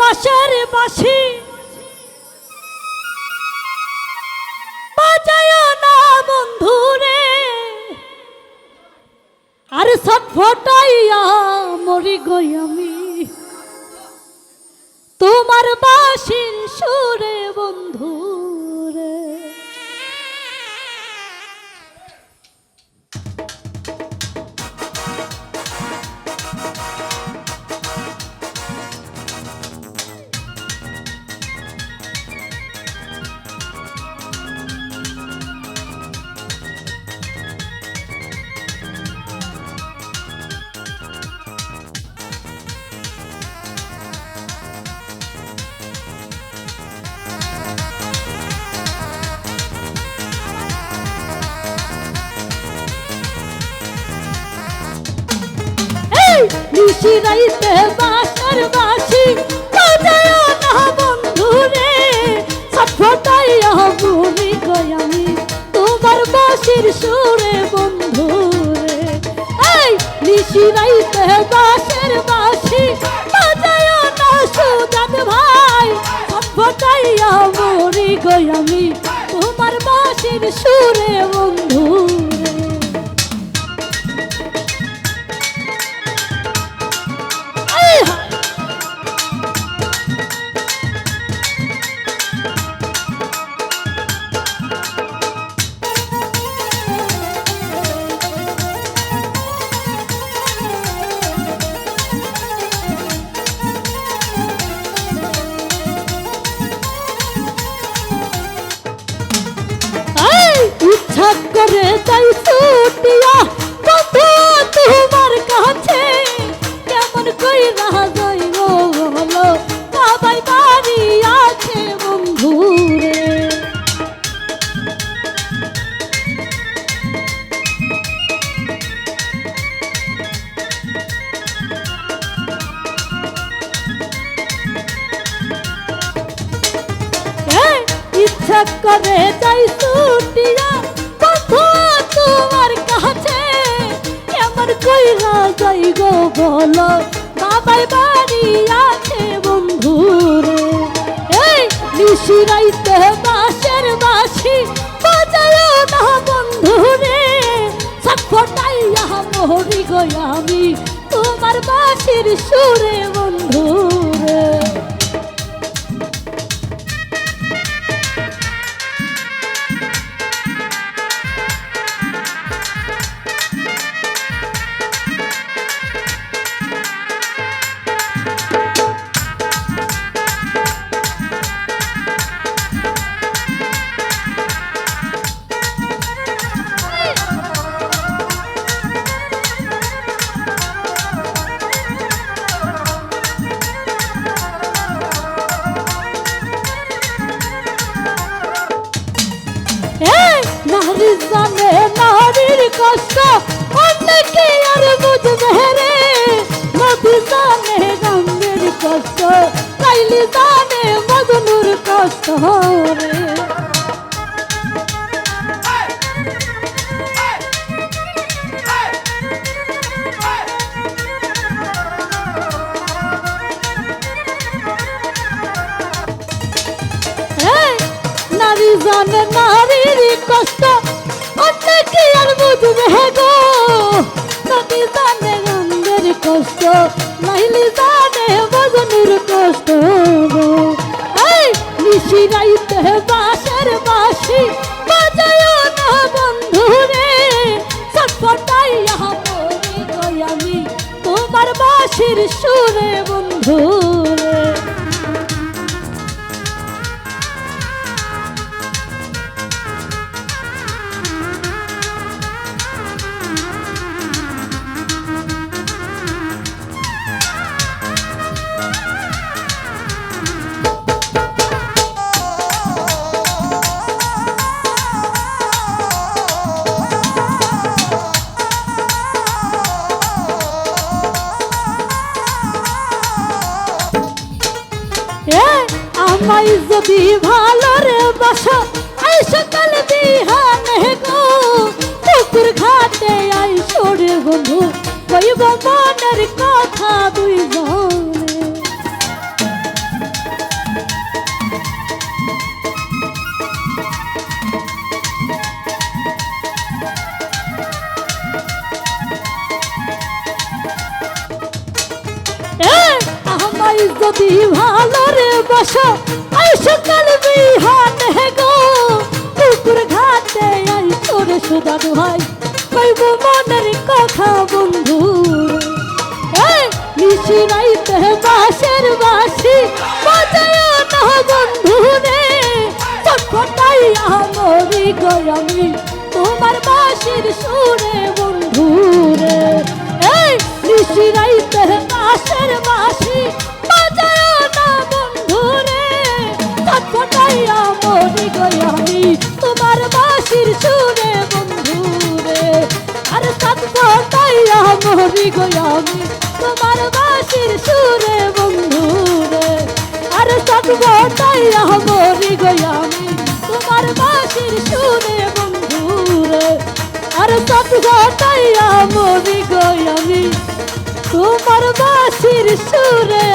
বাঁশের বাসি বাজায় না বন্ধু রে। আর সব ফটাইয়া মরি গই আমি। তোমার বাঁশির সুরে বন্ধু। নিশি রাইতে বাঁশের বাঁশি। বাজায় না বন্ধু রে সটফটাইয়া মরি গই আমি। তোমার বাঁশির সুরে বন্ধু রে। এই নিশি রাইতে বাঁশের বাঁশি, বাজায় না সুজাত ভাই। সটফটাইয়া মরি গই আমি। তোমার বাঁশির সুরে বন্ধু করে যাই ছুটিয়া বন্ধু তোমার কাছে। কেমন কইরা যাই গো বলো বাবাই বাড়ি আছে বন্ধু রে এই নিশি রাইতে বাঁশের বাঁশি বাজায় না বন্ধু রে ছটফটাইয়া মরি গো আমি, তোমার বাঁশির সুরে বন্ধু রে জানে নারীর কষ্ট, অনেকে আর বুঝবে রে। নদী জানে গঙ্গের কষ্ট, কাইলি জানে মজনুর কষ্ট রে। জানে নারীর কষ্ট অনেকে আর বুঝবে গো। নদী জানে গঙ্গের কষ্ট নাইলি জানে বজনুর কষ্ট গো। এই নিশি রাইতে বাঁশের বাঁশি বাজায় না বন্ধু রে। ছটফটাইয়া মরি গই আমি তোমার বাঁশির সুরে বন্ধু। আমায় যদি ভালো রে আই সকাল বিহান হে গো। পুকুর ঘাটে আই সরে বন্ধু, কইব মনের কথা দুই জনে। যদি ভালো রে বসো আই সকাল বিহানে গো। পুকুর ঘাটে আই তোরে সুদা দোহাই কইব মনের কথা বন্ধু। নিশি রাইতে বাসের বাসি বাজায় না বন্ধু রে। চটপটাইয়া মরি গয়ামি তোমার বাসির সুরে বন্ধু রে। নিশি রাইতে মরি গয়ামি তোমার বাসির সুরে বন্ধু রে। আর চটপটাইয়া মরি গয়ামি তোমার বাসির সুরে বন্ধু রে। আর চটপটাইয়া মরি গয়ামি তোমার বাসির সুরে